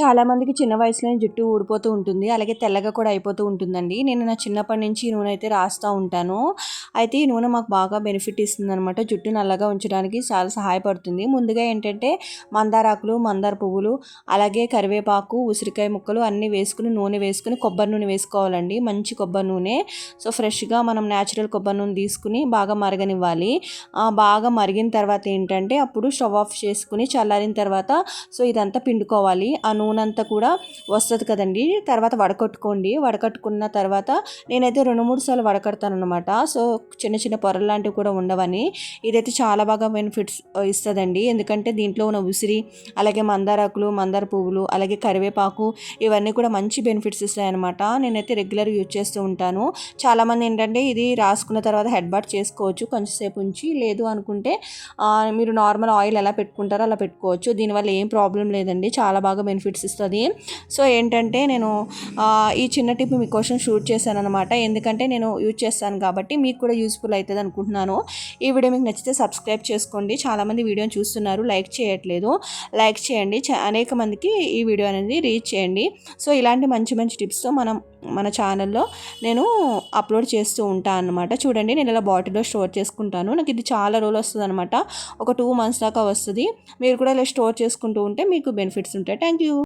చాలామందికి చిన్న వయసులోనే జుట్టు ఊడిపోతూ ఉంటుంది. అలాగే తెల్లగా కూడా అయిపోతూ ఉంటుందండి. నేను నా చిన్నప్పటి నుంచి నూనె అయితే రాస్తూ ఉంటాను. అయితే ఈ నూనె మాకు బాగా బెనిఫిట్ ఇస్తుంది అనమాట జుట్టు నల్లగా ఉంచడానికి చాలా సహాయపడుతుంది. ముందుగా ఏంటంటే మందారాకులు మందార పువ్వులు అలాగే కరివేపాకు ఉసిరికాయ ముక్కలు అన్నీ వేసుకుని నూనె వేసుకుని కొబ్బరి నూనె వేసుకోవాలండి. మంచి కొబ్బరి నూనె. సో ఫ్రెష్గా మనం న్యాచురల్ కొబ్బరి నూనె తీసుకుని బాగా మరగనివ్వాలి. బాగా మరిగిన తర్వాత ఏంటంటే అప్పుడు స్టవ్ ఆఫ్ చేసుకుని చల్లారిన తర్వాత సో ఇదంతా పిండుకోవాలి. ఆ నూనె అంతా కూడా వస్తుంది కదండి. తర్వాత వడకట్టుకోండి. వడకట్టుకున్న తర్వాత నేనైతే రెండు మూడు సార్లు వడకడతాను అనమాట సో చిన్న చిన్న పొరలు లాంటివి కూడా ఉండవని. ఇదైతే చాలా బాగా బెనిఫిట్స్ ఇస్తుందండి. ఎందుకంటే దీంట్లో ఉన్న ఉసిరి అలాగే మందారాకులు మందార పువ్వులు అలాగే కరివేపాకు ఇవన్నీ కూడా మంచి బెనిఫిట్స్ ఇస్తాయి అనమాట నేనైతే రెగ్యులర్ యూజ్ చేస్తూ ఉంటాను. చాలామంది ఏంటంటే ఇది రాసుకున్న తర్వాత హెడ్ బాట్ చేసుకోవచ్చు కొంచెంసేపు ఉంచి. లేదు అనుకుంటే మీరు నార్మల్ ఆయిల్ ఎలా పెట్టుకుంటారో అలా పెట్టుకోవచ్చు. దీనివల్ల ఏం ప్రాబ్లం లేదండి. చాలా బాగా బెనిఫిట్స్ బెనిఫిట్స్ ఇస్తుంది సో ఏంటంటే నేను ఈ చిన్న టిప్ మీ కోసం షూట్ చేశాను అనమాట ఎందుకంటే నేను యూజ్ చేస్తాను కాబట్టి మీకు కూడా యూస్ఫుల్ అవుతుంది అనుకుంటున్నాను. ఈ వీడియో మీకు నచ్చితే సబ్స్క్రైబ్ చేసుకోండి. చాలామంది వీడియోని చూస్తున్నారు. లైక్ చేయట్లేదు. లైక్ చేయండి. అనేక మందికి ఈ వీడియో అనేది రీచ్ చేయండి. సో ఇలాంటి మంచి మంచి టిప్స్తో మనం మన ఛానల్లో నేను అప్లోడ్ చేస్తూ ఉంటాను అనమాట చూడండి నేను ఇలా బాటిల్లో స్టోర్ చేసుకుంటాను. నాకు ఇది చాలా రోజులు వస్తుంది అనమాట ఒక టూ మంత్స్ దాకా వస్తుంది. మీరు కూడా ఇలా స్టోర్ చేసుకుంటూ ఉంటే మీకు బెనిఫిట్స్ ఉంటాయి. Thank you.